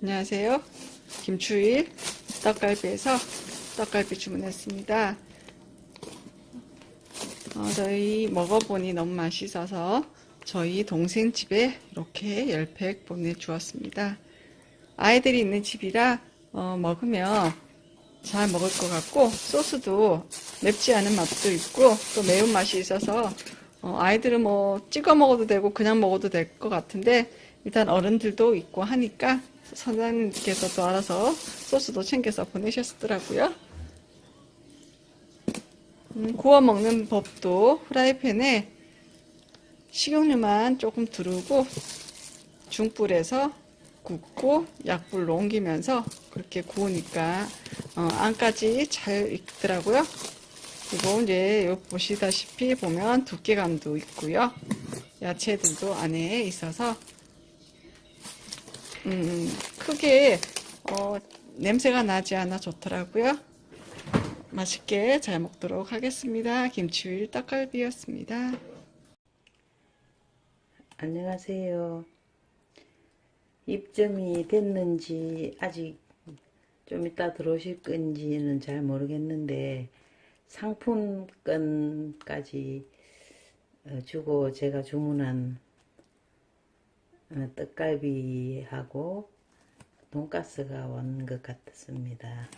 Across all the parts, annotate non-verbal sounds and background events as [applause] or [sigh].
안녕하세요. 김추일 떡갈비에서 떡갈비 주문했습니다. 어, 저희 먹어보니 너무 맛있어서 저희 동생 집에 이렇게 10팩 보내주었습니다. 아이들이 있는 집이라 어, 먹으면 잘 먹을 것 같고 소스도 맵지 않은 맛도 있고 또 매운맛이 있어서 어, 아이들은 뭐 찍어 먹어도 되고 그냥 먹어도 될 것 같은데 일단 어른들도 있고 하니까 선생님께서 또 알아서 소스도 챙겨서 보내셨더라고요. 음, 구워 먹는 법도 프라이팬에 식용유만 조금 두르고 중불에서 굽고 약불로 옮기면서 그렇게 구우니까 어, 안까지 잘 익더라고요. 그리고 이제 요 보시다시피 보면 두께감도 있고요. 야채들도 안에 있어서 음, 크게 어, 냄새가 나지 않아 좋더라고요. 맛있게 잘 먹도록 하겠습니다. 김치윌 떡갈비였습니다. 안녕하세요. 입점이 됐는지 아직 좀 이따 들어오실 건지는 잘 모르겠는데 상품권까지 어, 주고 제가 주문한 어, 떡갈비하고 돈가스가 온 것 같습니다.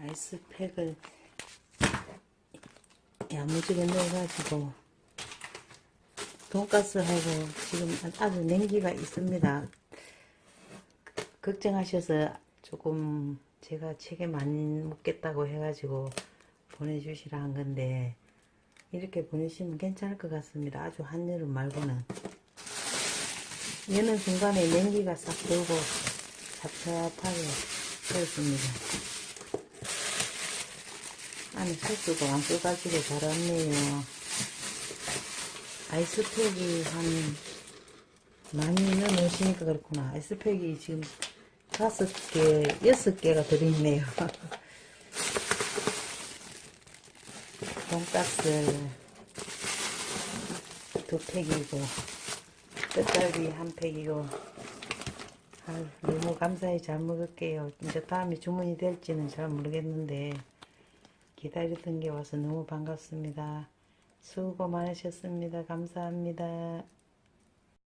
아이스팩을 야무지게 넣어가지고 돈가스하고 지금 아주 냉기가 있습니다. 걱정하셔서 조금 제가 책임 안 묻겠다고 해가지고 보내주시라 한 건데 이렇게 보내시면 괜찮을 것 같습니다. 아주 한여름 말고는 얘는 중간에 냉기가 싹 돌고 잡잡하게 되었습니다. 안에 소스도 안 써가지고 잘 왔네요. 아이스팩이 한 많이 넣어놓으시니까 그렇구나. 아이스팩이 지금 다섯 개, 여섯 개가 들어있네요. [laughs] 돈가스 두 팩이고, 떡갈비 한 팩이고, 아유, 너무 감사히 잘 먹을게요. 이제 다음에 주문이 될지는 잘 모르겠는데, 기다리던 게 와서 너무 반갑습니다. 수고 많으셨습니다. 감사합니다.